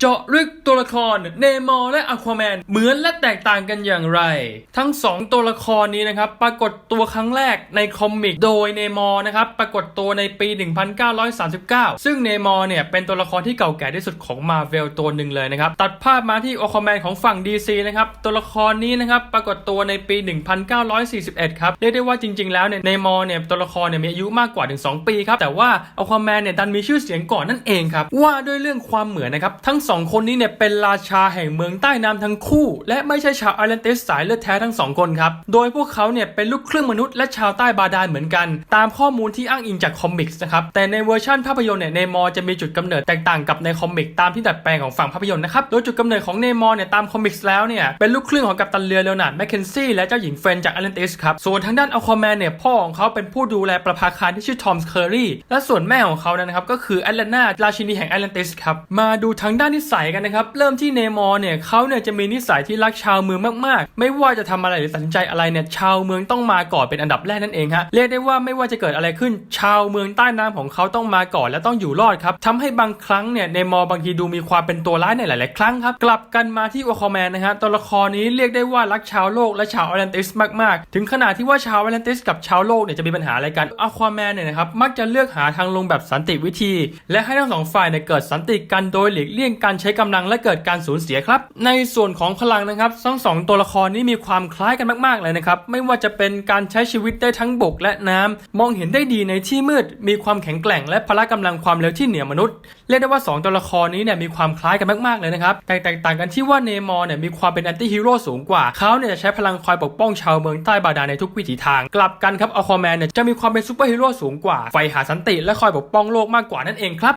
เจาะลึกตัวละครเนมอร์และอควาแมนเหมือนและแตกต่างกันอย่างไร ทั้ง 2 ตัวละครนี้นะครับ ปรากฏตัวครั้งแรกในคอมิกโดยเนมอร์นะครับ ปรากฏตัวในปี 1939 ซึ่งเนมอร์เนี่ย เป็นตัวละครที่เก่าแก่ที่สุดของมาเวลตัวหนึ่งเลยนะครับ ตัดภาพมาที่อควาแมนของฝั่ง DC นะครับ ตัวละครนี้นะครับ ปรากฏตัวในปี 1941 ครับ เรียกได้ว่าจริง ๆ แล้วเนี่ยเนมอร์เนี่ยตัวละครเนี่ยมีอายุมากกว่าถึง2ปีครับแต่ว่าอควาแมนเนี่ยดันมีชื่อเสียงก่อนนั่นเองครับว่าด้วยเรื่องความเหมือนนะครับทั้งสองคนนี้เนี่ยเป็นราชาแห่งเมืองใต้น้ำทั้งคู่ และไม่ใช่ชาวไอแลนติสสายเลือดแท้ทั้งสองคนครับ โดยพวกเขาเนี่ยเป็นลูกครึ่งมนุษย์และชาวใต้บาดาลเหมือนกัน ตามข้อมูลที่อ้างอิงจากคอมิกส์นะครับ แต่ในเวอร์ชันภาพยนตร์เนี่ยเนมอร์จะมีจุดกำเนิดแตกต่างกับในคอมิกตามที่ดัดแปลงของฝั่งภาพยนตร์นะครับ โดยจุดกำเนิดของเนมอร์เนี่ยตามคอมิกส์แล้วเนี่ยเป็นลูกครึ่งของกัปตันเรือเลโอนาร์ดแมคเคนซี่และเจ้าหญิงเฟรนจากแอตแลนติสครับ ส่วนทางด้านอควาแมนเนี่ยพ่อของเขาเป็นผู้ดูแลประภาคารที่ชื่อทอมส์เคอรี่และส่วนแม่ของเขานะครับก็คือแอตแลนนาราชินีแห่งแอตแลนติสครับมาดูทางด้านนิสัยกันนะครับเริ่มที่เนมอร์เนี่ยเขาเนี่ยจะมีนิสัยที่รักชาวเมืองมากๆ ไม่ว่าจะทำอะไรหรือตัดสินใจอะไรเนี่ยชาวเมืองต้องมาก่อนเป็นอันดับแรกนั่นเองฮะเรียกได้ว่าไม่ว่าจะเกิดอะไรขึ้น ชาวเมืองใต้น้ำของเขาต้องมาก่อนและต้องอยู่รอดครับทำให้บางครั้งเนี่ยเนมอร์บางทีดูมีความเป็นตัวร้ายในหลาย ๆ ครั้งครับกลับกันมาที่อควาแมนนะฮะตัวละครนี้เรียกได้ว่ารักชาวโลกและชาวแอตแลนติสมาก ๆ ถึงขนาดที่ว่าชาวแอตแลนติสกับชาวโลกเนี่ยจะมีปัญหาอะไรกันอควาแมนเนี่ยนะครับมักจะเลือกหาทางลงแบบสันติวิธี และให้ทั้งสองฝ่ายเนี่ยเกิดสันติกันโดยหลีกเลี่ยงกการใช้กำลังและเกิดการสูญเสียครับ ในส่วนของพลังนะครับทั้งสองตัวละครนี้มีความคล้ายกันมากๆเลยนะครับไม่ว่าจะเป็นการใช้ชีวิตได้ทั้งบกและน้ำมองเห็นได้ดีในที่มืด มีความแข็งแกร่ง และพละกำลังความเร็วที่เหนือมนุษย์เรียกได้ว่า 2 ตัวละครนี้เนี่ยมีความคล้ายกันมากๆเลยนะครับแต่แตกต่างกันที่ว่าเนมอร์เนี่ยมีความเป็นแอนตี้ฮีโร่สูงกว่าเขาเนี่ยจะใช้พลังคอยปกป้องชาวเมืองใต้บาดาลในทุกวิถีทาง กลับกันครับอควาแมนเนี่ยจะมีความเป็นซูเปอร์ฮีโร่สูงกว่าไฟหาสันติและคอยปกป้องโลกมากกว่านั่นเองครับ